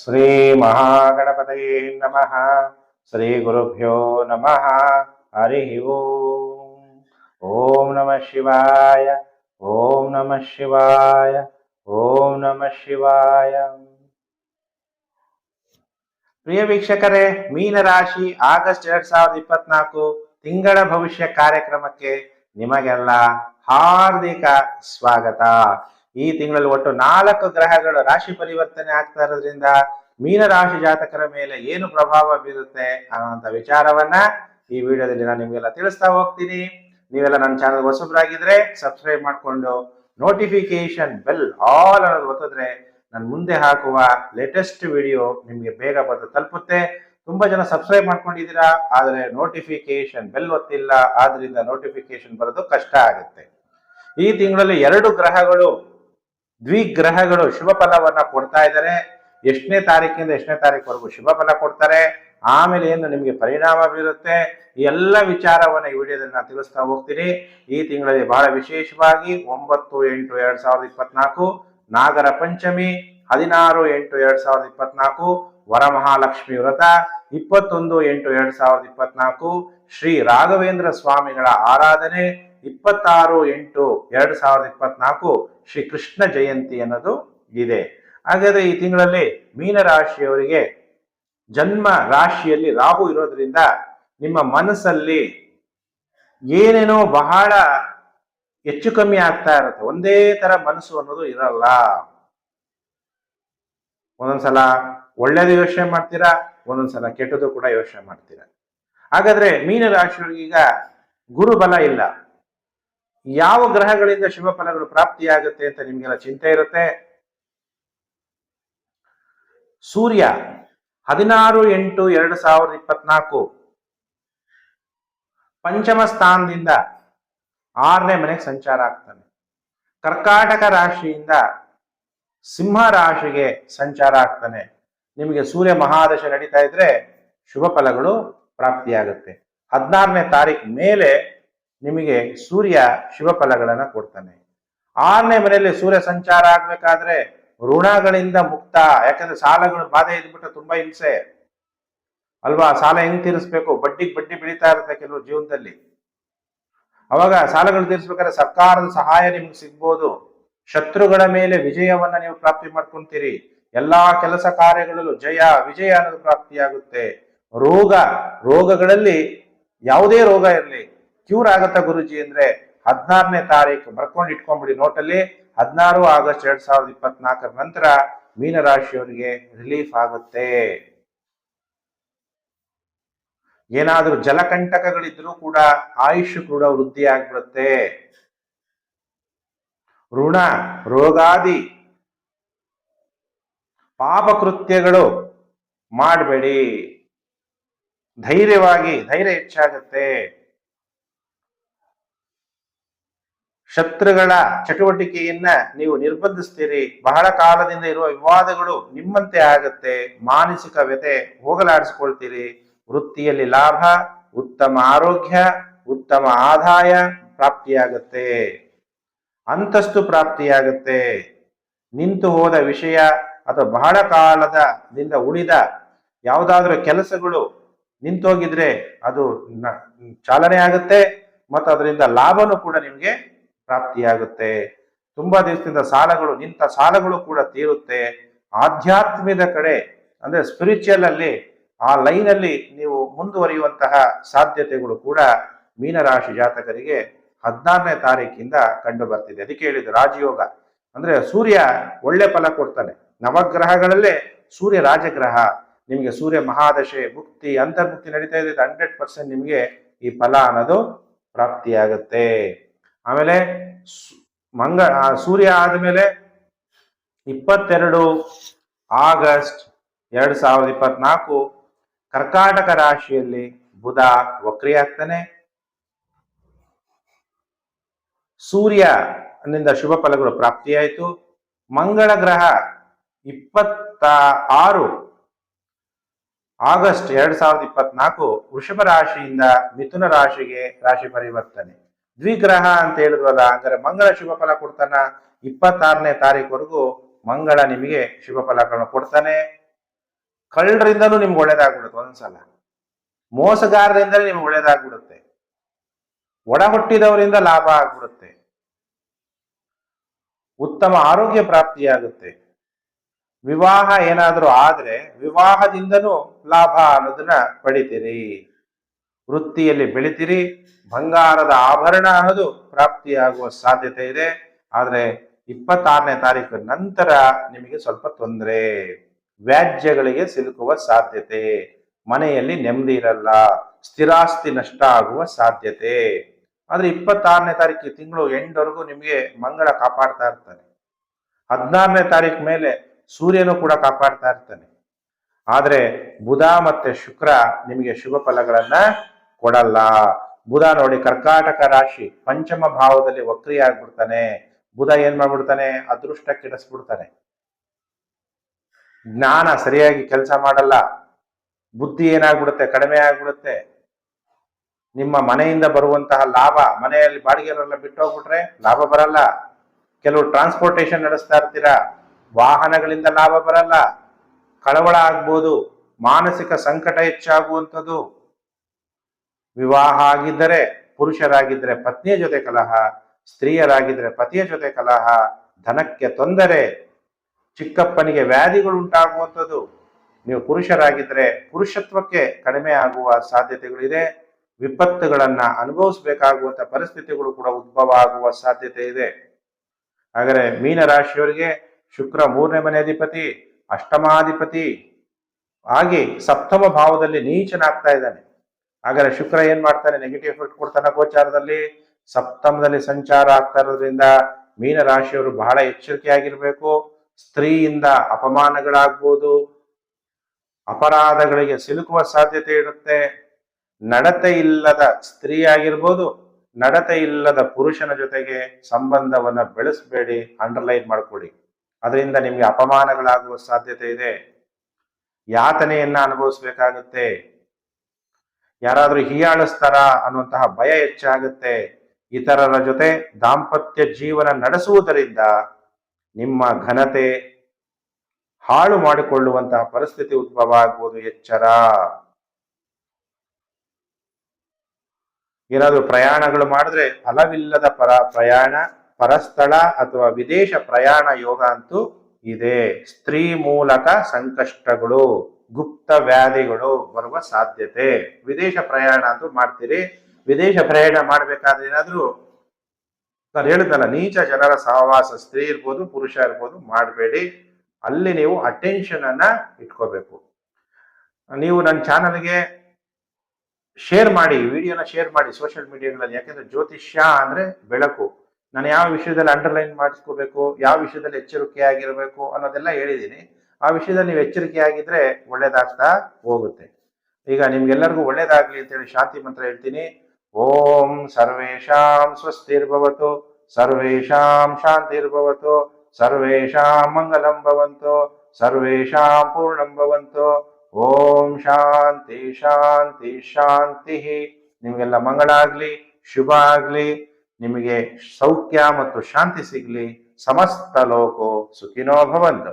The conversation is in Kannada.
ಶ್ರೀ ಮಹಾಗಣಪತಯೇ ನಮಃ ಶ್ರೀ ಗುರುಭ್ಯೋ ನಮಃ ಹರಿ ಓಂ ಓಂ ನಮಃ ಶಿವಾಯ ಓಂ ನಮಃ ಶಿವಾಯ ಓಂ ನಮಃ ಶಿವಾಯ ಪ್ರಿಯ ವೀಕ್ಷಕರೇ, ಮೀನರಾಶಿ ಆಗಸ್ಟ್ ಎರಡ್ ಸಾವಿರದ ಇಪ್ಪತ್ನಾಲ್ಕು ತಿಂಗಳ ಭವಿಷ್ಯ ಕಾರ್ಯಕ್ರಮಕ್ಕೆ ನಿಮಗೆಲ್ಲ ಹಾರ್ದಿಕ ಸ್ವಾಗತ. ಈ ತಿಂಗಳಲ್ಲಿ ಒಟ್ಟು ನಾಲ್ಕು ಗ್ರಹಗಳು ರಾಶಿ ಪರಿವರ್ತನೆ ಆಗ್ತಾ ಇರೋದ್ರಿಂದ ಮೀನ ರಾಶಿ ಜಾತಕರ ಮೇಲೆ ಏನು ಪ್ರಭಾವ ಬೀರುತ್ತೆ ಅನ್ನುವಂಥ ವಿಚಾರವನ್ನ ಈ ವಿಡಿಯೋದಲ್ಲಿ ನಾನು ನಿಮಗೆಲ್ಲ ತಿಳಿಸ್ತಾ ಹೋಗ್ತೀನಿ. ನೀವೆಲ್ಲ ನನ್ನ ಚಾನಲ್ ಹೊಸಬ್ರಾಗಿದ್ರೆ ಸಬ್ಸ್ಕ್ರೈಬ್ ಮಾಡಿಕೊಂಡು ನೋಟಿಫಿಕೇಶನ್ ಬೆಲ್ ಆಲ್ ಅನ್ನೋದು ಒತ್ತಿದ್ರೆ ನಾನು ಮುಂದೆ ಹಾಕುವ ಲೇಟೆಸ್ಟ್ ವಿಡಿಯೋ ನಿಮಗೆ ಬೇಗ ಬಂದು ತಲುಪುತ್ತೆ. ತುಂಬಾ ಜನ ಸಬ್ಸ್ಕ್ರೈಬ್ ಮಾಡ್ಕೊಂಡಿದ್ದೀರಾ, ಆದರೆ ನೋಟಿಫಿಕೇಶನ್ ಬೆಲ್ ಒತ್ತಿಲ್ಲ, ಆದ್ರಿಂದ ನೋಟಿಫಿಕೇಶನ್ ಬರೋದು ಕಷ್ಟ ಆಗುತ್ತೆ. ಈ ತಿಂಗಳಲ್ಲಿ ಎರಡು ಗ್ರಹಗಳು ದ್ವಿಗ್ರಹಗಳು ಶುಭ ಫಲವನ್ನ ಕೊಡ್ತಾ ಇದ್ದಾರೆ. ಎಷ್ಟನೇ ತಾರೀಕಿಂದ ಎಷ್ಟನೇ ತಾರೀಕುವರೆಗೂ ಶುಭ ಫಲ ಕೊಡ್ತಾರೆ. ಆಮೇಲೆ ಏನು ನಿಮಗೆ ಪರಿಣಾಮ ಬೀರುತ್ತೆ? ಎಲ್ಲ ವಿಚಾರವನ್ನು ಈ ವಿಡಿಯೋದಲ್ಲಿ ನಾನು ತಿಳಿಸ್ತಾ ಹೋಗ್ತೀನಿ. ಈ ತಿಂಗಳಲ್ಲಿ ಬಹಳ ವಿಶೇಷವಾಗಿ ಒಂಬತ್ತು ಎಂಟು ಎರಡ್ ಸಾವಿರದ ಇಪ್ಪತ್ನಾಲ್ಕು, ನಾಗರ ಪಂಚಮಿ, ಹದಿನಾರು ಎಂಟು ಎರಡ್ ಸಾವಿರದ ಇಪ್ಪತ್ನಾಲ್ಕು, ವರಮಹಾಲಕ್ಷ್ಮಿ ವ್ರತ, ಇಪ್ಪತ್ತೊಂದು ಎಂಟು ಎರಡ್ ಸಾವಿರದ ಇಪ್ಪತ್ನಾಲ್ಕು, ಶ್ರೀ ರಾಘವೇಂದ್ರ ಸ್ವಾಮಿಗಳ ಆರಾಧನೆ, ಇಪ್ಪತ್ತಾರು ಎಂಟು ಎರಡ್ ಸಾವಿರದ ಇಪ್ಪತ್ನಾಲ್ಕು ಶ್ರೀ ಕೃಷ್ಣ ಜಯಂತಿ ಅನ್ನೋದು ಇದೆ. ಹಾಗಾದ್ರೆ ಈ ತಿಂಗಳಲ್ಲಿ ಮೀನರಾಶಿಯವರಿಗೆ ಜನ್ಮ ರಾಶಿಯಲ್ಲಿ ರಾಹು ಇರೋದ್ರಿಂದ ನಿಮ್ಮ ಮನಸ್ಸಲ್ಲಿ ಏನೇನೋ ಬಹಳ ಹೆಚ್ಚು ಕಮ್ಮಿ ಆಗ್ತಾ ಇರುತ್ತೆ. ಒಂದೇ ತರ ಮನಸ್ಸು ಅನ್ನೋದು ಇರಲ್ಲ. ಒಂದೊಂದ್ಸಲ ಒಳ್ಳೇದು ಯೋಚನೆ ಮಾಡ್ತೀರಾ, ಒಂದೊಂದ್ಸಲ ಕೆಟ್ಟದ್ದು ಕೂಡ ಯೋಚನೆ ಮಾಡ್ತೀರಾ. ಹಾಗಾದ್ರೆ ಮೀನರಾಶಿಯವರಿಗೆ ಈಗ ಗುರುಬಲ ಇಲ್ಲ. ಯಾವ ಗ್ರಹಗಳಿಂದ ಶುಭ ಫಲಗಳು ಪ್ರಾಪ್ತಿಯಾಗುತ್ತೆ ಅಂತ ನಿಮ್ಗೆಲ್ಲ ಚಿಂತೆ ಇರುತ್ತೆ? ಸೂರ್ಯ ಹದಿನಾರು ಎಂಟು ಎರಡು ಸಾವಿರದ ಇಪ್ಪತ್ನಾಲ್ಕು. ಪಂಚಮ ಸ್ಥಾನದಿಂದ ಆರನೇ ಮನೆಗೆ ಸಂಚಾರ ಆಗ್ತಾನೆ. ಕರ್ಕಾಟಕ ರಾಶಿಯಿಂದ ಸಿಂಹ ರಾಶಿಗೆ ಸಂಚಾರ ಆಗ್ತಾನೆ. ನಿಮಗೆ ಸೂರ್ಯ ಮಹಾದಶ ನಡೀತಾ ಇದ್ರೆ ಶುಭ ಫಲಗಳು ಪ್ರಾಪ್ತಿಯಾಗುತ್ತೆ. ಹದಿನಾರನೇ ತಾರೀಕು ಮೇಲೆ ನಿಮಗೆ ಸೂರ್ಯ ಶುಭ ಫಲಗಳನ್ನ ಕೊಡ್ತಾನೆ. ಆರನೇ ಮನೆಯಲ್ಲಿ ಸೂರ್ಯ ಸಂಚಾರ ಆಗ್ಬೇಕಾದ್ರೆ ಋಣಗಳಿಂದ ಮುಕ್ತ, ಯಾಕಂದ್ರೆ ಸಾಲಗಳು ಬಾಧೆ ಇದ್ಬಿಟ್ಟು ತುಂಬಾ ಹಿಂಸೆ. ಅಲ್ವಾ? ಸಾಲ ಹೆಂಗ್ ತೀರಿಸ್ಬೇಕು? ಬಡ್ಡಿಗೆ ಬಡ್ಡಿ ಬೆಳೀತಾ ಇರುತ್ತೆ ಕೆಲವು ಜೀವನದಲ್ಲಿ. ಅವಾಗ ಸಾಲಗಳು ತೀರಿಸ್ಬೇಕಾದ್ರೆ ಸರ್ಕಾರದ ಸಹಾಯ ನಿಮ್ಗೆ ಸಿಗ್ಬೋದು. ಶತ್ರುಗಳ ಮೇಲೆ ವಿಜಯವನ್ನ ನೀವು ಪ್ರಾಪ್ತಿ ಮಾಡ್ಕೊಂತೀರಿ. ಎಲ್ಲಾ ಕೆಲಸ ಕಾರ್ಯಗಳಲ್ಲೂ ಜಯ, ವಿಜಯ ಅನ್ನೋದು ಪ್ರಾಪ್ತಿಯಾಗುತ್ತೆ. ರೋಗ, ರೋಗಗಳಲ್ಲಿ ಯಾವುದೇ ರೋಗ ಇರಲಿ. ಕ್ಯೂರ್ ಆಗತ್ತಾ ಗುರುಜಿ ಅಂದ್ರೆ ಹದಿನಾರನೇ ತಾರೀಕು ಬರ್ಕೊಂಡು ಇಟ್ಕೊಂಡ್ಬಿಡಿ ನೋಟಲ್ಲಿ. ಹದಿನಾರು ಆಗಸ್ಟ್ ಎರಡ್ ಸಾವಿರದ ಇಪ್ಪತ್ನಾಲ್ಕರ ನಂತರ ಮೀನರಾಶಿಯವರಿಗೆ ರಿಲೀಫ್ ಆಗುತ್ತೆ. ಏನಾದರೂ ಜಲಕಂಟಕಗಳಿದ್ರೂ ಕೂಡ ಆಯುಷ್ ಕೂಡ ವೃದ್ಧಿ ಆಗ್ಬಿಡುತ್ತೆ. ಋಣ, ರೋಗಾದಿ ಪಾಪಕೃತ್ಯಗಳು ಮಾಡಬೇಡಿ. ಧೈರ್ಯವಾಗಿ, ಧೈರ್ಯ ಹೆಚ್ಚಾಗುತ್ತೆ. ಶತ್ರುಗಳ ಚಟುವಟಿಕೆಯನ್ನ ನೀವು ನಿರ್ಬಂಧಿಸ್ತೀರಿ. ಬಹಳ ಕಾಲದಿಂದ ಇರುವ ವಿವಾದಗಳು ನಿಮ್ಮಂತೆ ಆಗತ್ತೆ. ಮಾನಸಿಕ ವ್ಯತೆ ಹೋಗಲಾಡಿಸ್ಕೊಳ್ತೀರಿ. ವೃತ್ತಿಯಲ್ಲಿ ಲಾಭ, ಉತ್ತಮ ಆರೋಗ್ಯ, ಉತ್ತಮ ಆದಾಯ ಪ್ರಾಪ್ತಿಯಾಗತ್ತೆ. ಅಂತಸ್ತು ಪ್ರಾಪ್ತಿಯಾಗತ್ತೆ. ನಿಂತು ಹೋದ ವಿಷಯ ಅಥವಾ ಬಹಳ ಕಾಲದಿಂದ ಉಳಿದ ಯಾವುದಾದ್ರೂ ಕೆಲಸಗಳು ನಿಂತೋಗಿದ್ರೆ ಅದು ಚಾಲನೆ ಆಗುತ್ತೆ. ಮತ್ತು ಅದರಿಂದ ಲಾಭನೂ ಕೂಡ ನಿಮಗೆ ಪ್ರಾಪ್ತಿಯಾಗುತ್ತೆ. ತುಂಬಾ ದಿವಸದಿಂದ ಸಾಲಗಳು, ನಿಂತ ಸಾಲಗಳು ಕೂಡ ತೀರುತ್ತೆ. ಆಧ್ಯಾತ್ಮದ ಕಡೆ, ಅಂದ್ರೆ ಸ್ಪಿರಿಚುವಲ್ ಅಲ್ಲಿ, ಆ ಲೈನ್ ಅಲ್ಲಿ ನೀವು ಮುಂದುವರಿಯುವಂತಹ ಸಾಧ್ಯತೆಗಳು ಕೂಡ ಮೀನರಾಶಿ ಜಾತಕರಿಗೆ ಹದಿನಾರನೇ ತಾರೀಕಿಂದ ಕಂಡು ಬರ್ತಿದೆ ಅದಕ್ಕೆ ಹೇಳಿದ್ರು ರಾಜಯೋಗ. ಅಂದ್ರೆ ಸೂರ್ಯ ಒಳ್ಳೆ ಫಲ ಕೊಡ್ತಾನೆ. ನವಗ್ರಹಗಳಲ್ಲೇ ಸೂರ್ಯ ರಾಜಗ್ರಹ. ನಿಮಗೆ ಸೂರ್ಯ ಮಹಾದಶೆ, ಮುಕ್ತಿ, ಅಂತರ್ಮುಕ್ತಿ ನಡೀತಾ ಇದೆ, ಹಂಡ್ರೆಡ್ ಪರ್ಸೆಂಟ್ ನಿಮಗೆ ಈ ಫಲ ಅನ್ನೋದು ಪ್ರಾಪ್ತಿಯಾಗುತ್ತೆ. ಆಮೇಲೆ ಮಂಗ ಸೂರ್ಯ ಆದಮೇಲೆ ಇಪ್ಪತ್ತೆರಡು ಆಗಸ್ಟ್ ಎರಡ್ ಸಾವಿರದ ಇಪ್ಪತ್ನಾಲ್ಕು ಕರ್ಕಾಟಕ ರಾಶಿಯಲ್ಲಿ ಬುಧ ವಕ್ರಿಯಾಗ್ತಾನೆ. ಸೂರ್ಯ ನಿಂದ ಶುಭ ಫಲಗಳು ಪ್ರಾಪ್ತಿಯಾಯಿತು. ಮಂಗಳ ಗ್ರಹ ಇಪ್ಪತ್ತ ಆರು ಆಗಸ್ಟ್ ಎರಡ್ ಸಾವಿರದ ಇಪ್ಪತ್ನಾಲ್ಕು ವೃಷಭ ರಾಶಿಯಿಂದ ಮಿಥುನ ರಾಶಿಗೆ ರಾಶಿ ಪರಿವರ್ತನೆ. ದ್ವಿಗ್ರಹ ಅಂತ ಹೇಳಿದ್ವಲ್ಲ ಅಂದ್ರೆ ಮಂಗಳ ಶುಭ ಫಲ ಕೊಡ್ತಾನ, ಇಪ್ಪತ್ತಾರನೇ ತಾರೀಕುವರೆಗೂ ಮಂಗಳ ನಿಮಗೆ ಶುಭ ಫಲಗಳನ್ನು ಕೊಡ್ತಾನೆ. ಕಳ್ಳರಿಂದಲೂ ನಿಮ್ಗೆ ಒಳ್ಳೇದಾಗ್ಬಿಡುತ್ತೆ ಒಂದ್ಸಲ. ಮೋಸಗಾರರಿಂದಲೇ ನಿಮ್ಗೆ ಒಳ್ಳೇದಾಗ್ಬಿಡುತ್ತೆ. ಒಡಹುಟ್ಟಿದವರಿಂದ ಲಾಭ ಆಗ್ಬಿಡುತ್ತೆ. ಉತ್ತಮ ಆರೋಗ್ಯ ಪ್ರಾಪ್ತಿಯಾಗುತ್ತೆ. ವಿವಾಹ ಏನಾದರೂ ಆದ್ರೆ ವಿವಾಹದಿಂದನೂ ಲಾಭ ಅನ್ನೋದನ್ನ ಪಡಿತೀರಿ. ವೃತ್ತಿಯಲ್ಲಿ ಬೆಳಿತೀರಿ, ಬಂಗಾರದ ಆಭರಣ ಅನ್ನೋದು ಪ್ರಾಪ್ತಿಯಾಗುವ ಸಾಧ್ಯತೆ ಇದೆ. ಆದರೆ ಇಪ್ಪತ್ತಾರನೇ ತಾರೀಕು ನಂತರ ನಿಮಗೆ ಸ್ವಲ್ಪ ತೊಂದರೆ. ವ್ಯಾಜ್ಯಗಳಿಗೆ ಸಿಲುಕುವ ಸಾಧ್ಯತೆ. ಮನೆಯಲ್ಲಿ ನೆಮ್ಮದಿ ಇರಲ್ಲ, ಸ್ಥಿರಾಸ್ತಿ ನಷ್ಟ ಆಗುವ ಸಾಧ್ಯತೆ. ಆದ್ರೆ ಇಪ್ಪತ್ತಾರನೇ ತಾರೀಕು ತಿಂಗಳು ಎಂಡ್ವರೆಗೂ ನಿಮಗೆ ಮಂಗಳ ಕಾಪಾಡ್ತಾ ಇರ್ತಾನೆ. ಹದಿನಾರನೇ ತಾರೀಕು ಮೇಲೆ ಸೂರ್ಯನು ಕೂಡ ಕಾಪಾಡ್ತಾ ಇರ್ತಾನೆ. ಆದ್ರೆ ಬುಧ ಮತ್ತೆ ಶುಕ್ರ ನಿಮಗೆ ಶುಭ ಫಲಗಳನ್ನ ಕೊಡಲ್ಲ. ಬುಧ ನೋಡಿ ಕರ್ಕಾಟಕ ರಾಶಿ ಪಂಚಮ ಭಾವದಲ್ಲಿ ವಕ್ರಿ ಆಗ್ಬಿಡ್ತಾನೆ ಬುಧ ಏನ್ ಮಾಡ್ಬಿಡ್ತಾನೆ? ಅದೃಷ್ಟ ಕೆಡಿಸ್ಬಿಡ್ತಾನೆ. ಜ್ಞಾನ ಸರಿಯಾಗಿ ಕೆಲಸ ಮಾಡಲ್ಲ. ಬುದ್ಧಿ ಏನಾಗ್ಬಿಡುತ್ತೆ? ಕಡಿಮೆ ಆಗ್ಬಿಡುತ್ತೆ. ನಿಮ್ಮ ಮನೆಯಿಂದ ಬರುವಂತಹ ಲಾಭ, ಮನೆಯಲ್ಲಿ ಬಾಡಿಗೆಯವರೆಲ್ಲ ಬಿಟ್ಟು ಹೋಗ್ಬಿಟ್ರೆ ಲಾಭ ಬರಲ್ಲ. ಕೆಲವು ಟ್ರಾನ್ಸ್ಪೋರ್ಟೇಶನ್ ನಡೆಸ್ತಾ ಇರ್ತೀರಾ? ವಾಹನಗಳಿಂದ ಲಾಭ ಬರಲ್ಲ. ಕಳವಳ ಆಗ್ಬೋದು. ಮಾನಸಿಕ ಸಂಕಟ ಹೆಚ್ಚಾಗುವಂಥದ್ದು. ವಿವಾಹ ಆಗಿದ್ದರೆ ಪುರುಷರಾಗಿದ್ದರೆ ಪತ್ನಿಯ ಜೊತೆ ಕಲಹ, ಸ್ತ್ರೀಯರಾಗಿದ್ದರೆ ಪತಿಯ ಜೊತೆ ಕಲಹ, ಧನಕ್ಕೆ ತೊಂದರೆ, ಚಿಕ್ಕಪ್ಪನಿಗೆ ವ್ಯಾಧಿಗಳು ಉಂಟಾಗುವಂಥದ್ದು. ನೀವು ಪುರುಷರಾಗಿದ್ದರೆ ಪುರುಷತ್ವಕ್ಕೆ ಕಡಿಮೆ ಆಗುವ ಸಾಧ್ಯತೆಗಳಿದೆ. ವಿಪತ್ತುಗಳನ್ನ ಅನುಭವಿಸಬೇಕಾಗುವಂತ ಪರಿಸ್ಥಿತಿಗಳು ಕೂಡ ಉದ್ಭವ ಆಗುವ ಸಾಧ್ಯತೆ ಇದೆ. ಹಾಗಾದರೆ ಮೀನರಾಶಿಯವರಿಗೆ ಶುಕ್ರ ಮೂರನೇ ಮನೆ ಅಧಿಪತಿ, ಅಷ್ಟಮಾಧಿಪತಿ. ಆಗಿ ಸಪ್ತಮ ಭಾವದಲ್ಲಿ ನೀಚನಾಗ್ತಾ ಇದ್ದಾನೆ. ಹಾಗಾದ್ರೆ ಶುಕ್ರ ಏನ್ ಮಾಡ್ತಾನೆ? ನೆಗೆಟಿವ್ ಎಫೆಕ್ಟ್ ಕೊಡ್ತಾನೆ ಗೋಚಾರದಲ್ಲಿ. ಸಪ್ತಮದಲ್ಲಿ ಸಂಚಾರ ಆಗ್ತಾ ಇರೋದ್ರಿಂದ ಮೀನ ರಾಶಿಯವರು ಬಹಳ ಎಚ್ಚರಿಕೆಯಾಗಿರ್ಬೇಕು. ಸ್ತ್ರೀಯಿಂದ ಅಪಮಾನಗಳಾಗ್ಬೋದು. ಅಪರಾಧಗಳಿಗೆ ಸಿಲುಕುವ ಸಾಧ್ಯತೆ ಇರುತ್ತೆ. ನಡತೆ ಇಲ್ಲದ ಸ್ತ್ರೀ ಆಗಿರ್ಬೋದು, ನಡತೆ ಇಲ್ಲದ ಪುರುಷನ ಜೊತೆಗೆ ಸಂಬಂಧವನ್ನ ಬೆಳೆಸಬೇಡಿ ಅಂಡರ್ಲೈನ್ ಮಾಡ್ಕೊಡಿ. ಅದರಿಂದ ನಿಮಗೆ ಅಪಮಾನಗಳಾಗುವ ಸಾಧ್ಯತೆ ಇದೆ. ಯಾತನೆಯನ್ನ ಅನುಭವಿಸ್ಬೇಕಾಗುತ್ತೆ. ಯಾರಾದ್ರೂ ಹೀಯಾಳಿಸ್ತಾರ ಅನ್ನುವಂತಹ ಭಯ ಹೆಚ್ಚಾಗುತ್ತೆ. ಇತರರ ಜೊತೆ ದಾಂಪತ್ಯ ಜೀವನ ನಡೆಸುವುದರಿಂದ ನಿಮ್ಮ ಘನತೆ ಹಾಳು ಮಾಡಿಕೊಳ್ಳುವಂತಹ ಪರಿಸ್ಥಿತಿ ಉದ್ಭವ ಆಗುವುದು ಎಚ್ಚರ. ಏನಾದ್ರೂ ಪ್ರಯಾಣಗಳು ಮಾಡಿದ್ರೆ ಫಲವಿಲ್ಲದ ಪರ ಪ್ರಯಾಣ, ಪರಸ್ಥಳ ಅಥವಾ ವಿದೇಶ ಪ್ರಯಾಣ ಯೋಗ ಅಂತೂ ಇದೆ. ಸ್ತ್ರೀ ಮೂಲಕ ಸಂಕಷ್ಟಗಳು. ಗುಪ್ತ ವ್ಯಾಧಿಗಳು ಬರುವ ಸಾಧ್ಯತೆ. ವಿದೇಶ ಪ್ರಯಾಣ ಅಂತೂ ಮಾಡ್ತೀರಿ. ವಿದೇಶ ಪ್ರಯಾಣ ಮಾಡ್ಬೇಕಾದ್ರೆ ಏನಾದ್ರೂ, ನಾನು ಹೇಳಿದ್ನಲ್ಲ, ನೀಚ ಜನರ ಸಹವಾಸ, ಸ್ತ್ರೀ ಇರ್ಬೋದು, ಪುರುಷ ಇರ್ಬೋದು ಮಾಡಬೇಡಿ. ಅಲ್ಲಿ ನೀವು ಅಟೆನ್ಷನ್ ಅನ್ನ ಇಟ್ಕೋಬೇಕು. ನೀವು ನನ್ನ ಚಾನಲ್ಗೆ ಶೇರ್ ಮಾಡಿ, ವಿಡಿಯೋನ ಶೇರ್ ಮಾಡಿ ಸೋಷಿಯಲ್ ಮೀಡಿಯಾಗಳಲ್ಲಿ ಯಾಕೆಂದ್ರೆ ಜ್ಯೋತಿಷ್ಯ ಅಂದ್ರೆ ಬೆಳಕು. ನಾನು ಯಾವ ವಿಷಯದಲ್ಲಿ ಅಂಡರ್ಲೈನ್ ಮಾಡಿಸ್ಕೋಬೇಕು, ಯಾವ ವಿಷಯದಲ್ಲಿ ಎಚ್ಚರಿಕೆ ಆಗಿರಬೇಕು ಅನ್ನೋದೆಲ್ಲ ಹೇಳಿದ್ದೀನಿ. ಆ ವಿಷಯದಲ್ಲಿ ನೀವು ಎಚ್ಚರಿಕೆ ಆಗಿದ್ರೆ ಒಳ್ಳೇದಾಗ್ತಾ ಹೋಗುತ್ತೆ. ಈಗ ನಿಮ್ಗೆಲ್ಲರಿಗೂ ಒಳ್ಳೇದಾಗ್ಲಿ ಅಂತೇಳಿ ಶಾಂತಿ ಮಂತ್ರ ಹೇಳ್ತೀನಿ. ಓಂ ಸರ್ವೇಶಾಂ ಸ್ವಸ್ತಿರ್ಭವತು ಸರ್ವೇಶಾಂ ಶಾಂತಿರ್ಭವತು ಸರ್ವೇಶಾಂ ಮಂಗಲಂ ಭವಂತು ಸರ್ವೇಶಾಂ ಪೂರ್ಣಂ ಭವಂತು. ಓಂ ಶಾಂತಿ ಶಾಂತಿ ಶಾಂತಿ. ನಿಮಗೆಲ್ಲ ಮಂಗಳ ಆಗ್ಲಿ, ಶುಭ ಆಗ್ಲಿ, ನಿಮಗೆ ಸೌಖ್ಯ ಮತ್ತು ಶಾಂತಿ ಸಿಗ್ಲಿ. ಸಮಸ್ತ ಲೋಕೋ ಸುಖಿನೋ ಭವಂತು.